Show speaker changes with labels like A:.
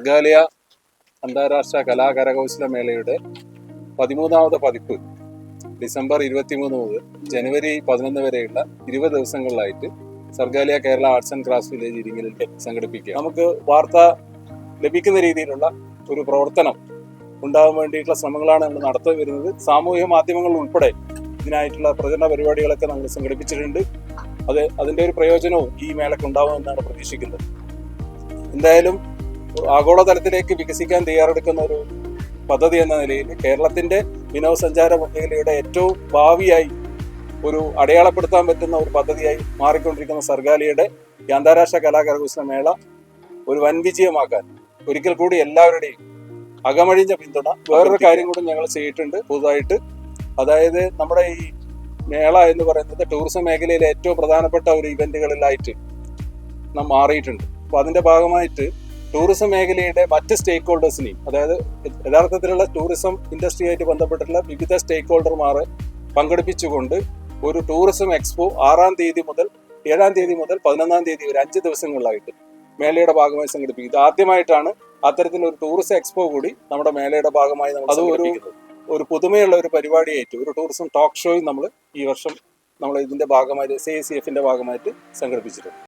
A: സർഗാലയ അന്താരാഷ്ട്ര കലാകരകൗശല മേളയുടെ പതിമൂന്നാമത് പതിപ്പ് ഡിസംബർ ഇരുപത്തിമൂന്ന് മുതൽ ജനുവരി പതിനൊന്ന് വരെയുള്ള ഇരുപത് ദിവസങ്ങളിലായിട്ട് Sargaalaya Kerala arts and craft village ഇരിങ്ങലിൽ സംഘടിപ്പിക്കുക. നമുക്ക് വാർത്ത ലഭിക്കുന്ന രീതിയിലുള്ള ഒരു പ്രവർത്തനം ഉണ്ടാകാൻ വേണ്ടിയിട്ടുള്ള ശ്രമങ്ങളാണ് നമ്മൾ നടത്തി വരുന്നത്. സാമൂഹ്യ മാധ്യമങ്ങൾ ഉൾപ്പെടെ ഇതിനായിട്ടുള്ള പ്രചരണ പരിപാടികളൊക്കെ നമ്മൾ സംഘടിപ്പിച്ചിട്ടുണ്ട്. അത് അതിന്റെ ഒരു പ്രയോജനവും ഈ മേളയ്ക്ക് ഉണ്ടാവുമെന്നാണ് പ്രതീക്ഷിക്കുന്നത്. എന്തായാലും ആഗോളതലത്തിലേക്ക് വികസിക്കാൻ തയ്യാറെടുക്കുന്ന ഒരു പദ്ധതി എന്ന നിലയിൽ കേരളത്തിന്റെ വിനോദസഞ്ചാര മേഖലയുടെ ഏറ്റവും ഭാവിയായി ഒരു അടയാളപ്പെടുത്താൻ പറ്റുന്ന ഒരു പദ്ധതിയായി മാറിക്കൊണ്ടിരിക്കുന്ന സർഗാലിയുടെ ഈ അന്താരാഷ്ട്ര കലാകരകൗശല മേള ഒരു വൻ വിജയമാക്കാൻ ഒരിക്കൽ കൂടി എല്ലാവരുടെയും അകമഴിഞ്ഞ പിന്തുണ. വേറൊരു കാര്യം കൂടി ഞങ്ങൾ ചെയ്തിട്ടുണ്ട് പുതുതായിട്ട്. അതായത് നമ്മുടെ ഈ മേള എന്ന് പറയുന്നത് ടൂറിസം മേഖലയിലെ ഏറ്റവും പ്രധാനപ്പെട്ട ഒരു ഇവന്റുകളിലായിട്ട് നാം മാറിയിട്ടുണ്ട്. അപ്പൊ അതിന്റെ ഭാഗമായിട്ട് ടൂറിസം മേഖലയുടെ മറ്റ് സ്റ്റേക്ക് ഹോൾഡേഴ്സിനെയും അതായത് യഥാർത്ഥത്തിലുള്ള ടൂറിസം ഇൻഡസ്ട്രിയായിട്ട് ബന്ധപ്പെട്ടിട്ടുള്ള വിവിധ സ്റ്റേക്ക് ഹോൾഡർമാരെ പങ്കെടുപ്പിച്ചുകൊണ്ട് ഒരു ടൂറിസം എക്സ്പോ ആറാം തീയതി മുതൽ ഏഴാം തീയതി മുതൽ പതിനൊന്നാം തീയതി വരെ അഞ്ച് ദിവസങ്ങളിലായിട്ട് മേളയുടെ ഭാഗമായി സംഘടിപ്പിക്കും. ഇത് ആദ്യമായിട്ടാണ് അത്തരത്തിലൊരു ടൂറിസം എക്സ്പോ കൂടി നമ്മുടെ മേളയുടെ ഭാഗമായി നമ്മൾ അത് ഒരു ഒരു പുതുമയുള്ള ഒരു പരിപാടിയായിട്ട് ഒരു ടൂറിസം ടോക്ക് ഷോയും നമ്മൾ ഈ വർഷം നമ്മൾ ഇതിന്റെ ഭാഗമായിട്ട് സി സി എഫിന്റെ ഭാഗമായിട്ട് സംഘടിപ്പിച്ചിട്ടുണ്ട്.